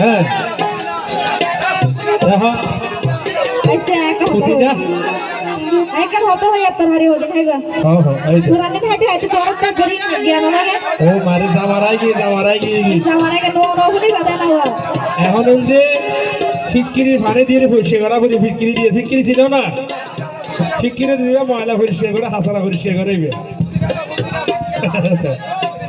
হ্যাঁ দেখো ऐसे एका कुठे होतो द्या? एका होतो होय आपण हरी होते नाही बा हो हो এই যে। पुराने खाते खाते तोर तर घरी জ্ঞান লাগে ও মারে যাওয়ার আগে যাওয়ার আগে জামানে কে নো নো হলি বাদা না হওয়া এখন ওই যে ফিক্কিরি ফানে দিয়ে পরিষ্কার করা করে ফিক্কিরি দিয়ে ফিক্কিরি ছিল না ফিক্কিরি দিয়ে ময়লা পরিষ্কার করে হাসারা পরিষ্কার করে দিবে।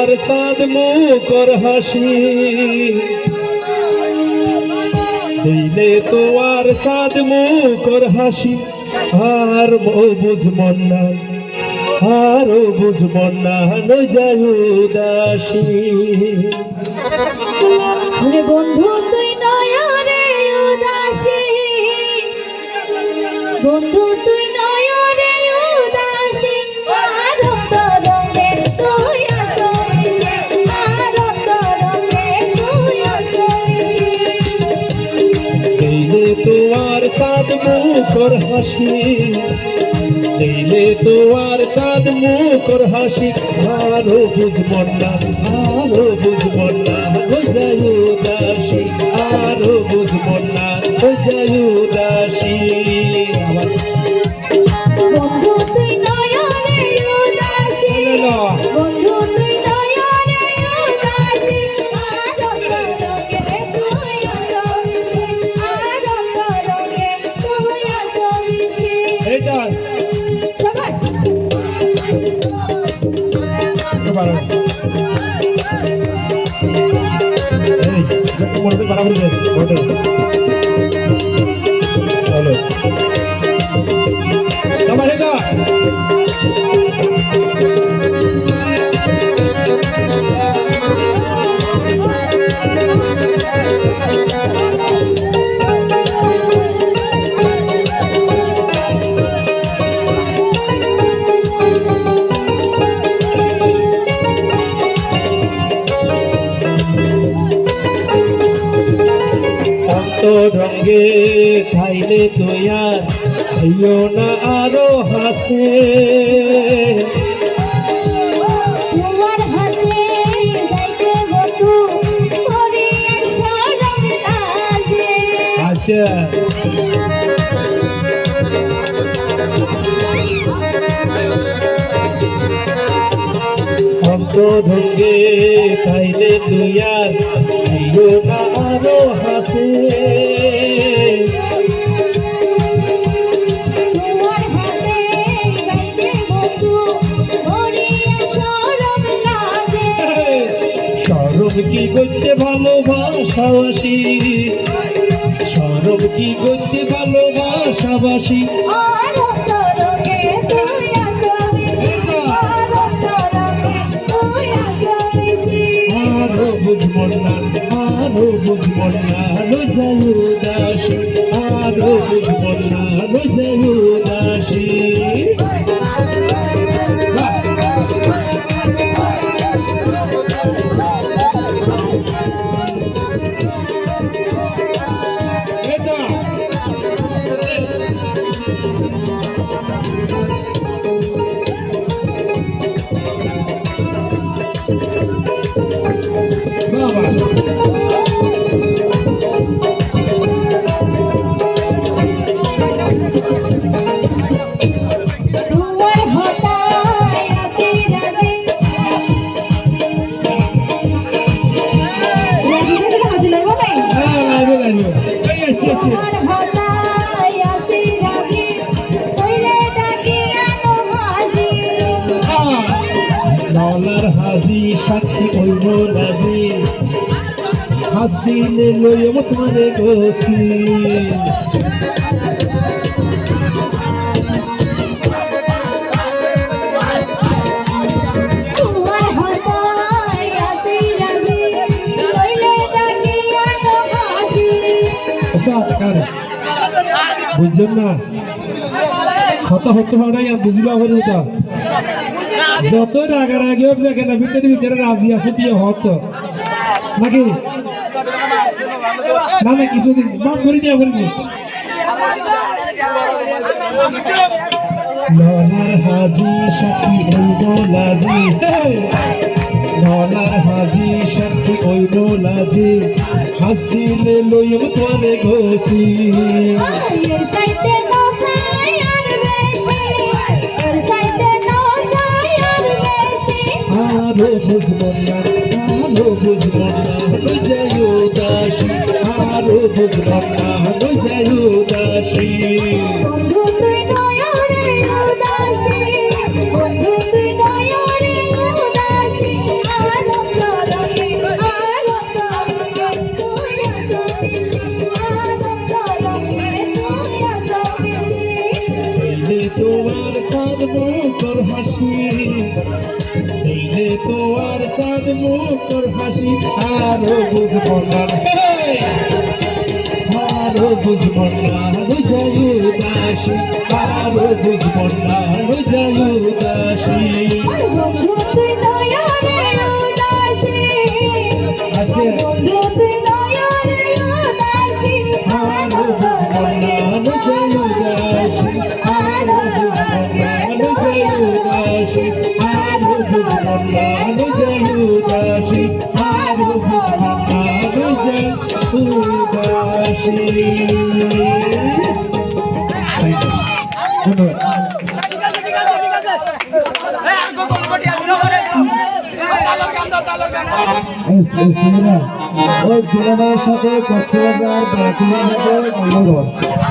তোমার চাঁদ মুখর হাসি। দিলে তোমার চাঁদ মুখর হাসি, আর বুঝ মন্না, আরও বুঝ মন্না নই যায় উদাসী। বন্ধু, তুই নয়রে উদাসী। বন্ধু, তুই নয়রে মুখর হাসি। দিলে তোমার চাঁদ মুখর হাসি। আরও বুঝব না, আরও বুঝব না বোঝায়ু দাসী আরও বুঝব না বোঝাই Come on, come on. এটা অন্তরঙ্গে খাইলে তোয়ার আইও না আরও হাসে। আচ্ছা। অন্তরঙ্গে খাইলে তোয়ার আইও না আরও হাসে। সরব কি করতে ভালোবাসাবাসি সরব কি করতে ভালোবাসাবাসি আর বুঝব না যাই উদাসী আরও বুঝব না যাই উদাসী সাক্ষী কইব রাজি। হাসদিনে লইব তোমারে গছি তোমার কারে? বুঝছেন না? কথা হতে পারে আর বুঝিলা হবে ওটা। যত রাগারাগি হোক না কেন, ভিতরে ভিতরে রাজি আছে, দিয়ে হত। নাকি? না না, কিছুদিন, মাফ করে দিয়া বলবি। নলার হাজি সাথী হইব লাজি। নলার হাজি সাথী হইব লাজি। হাস দিলে লইব তোরে ঘষি আরও বুঝব না আরও বুঝব না লই যাই উদাসী আরও বুঝব না লই উদাসী মুখর হাসি। এইলে তোমার চাঁদ মুখর হাসি আরও বুঝব না! আরও বুঝব না বুঝাই উদাসী আরও বুঝব না তুই উদাসী আছে। ওই ছেলেমেয়ের সাথে কক্সবাজার মঙ্গলবার।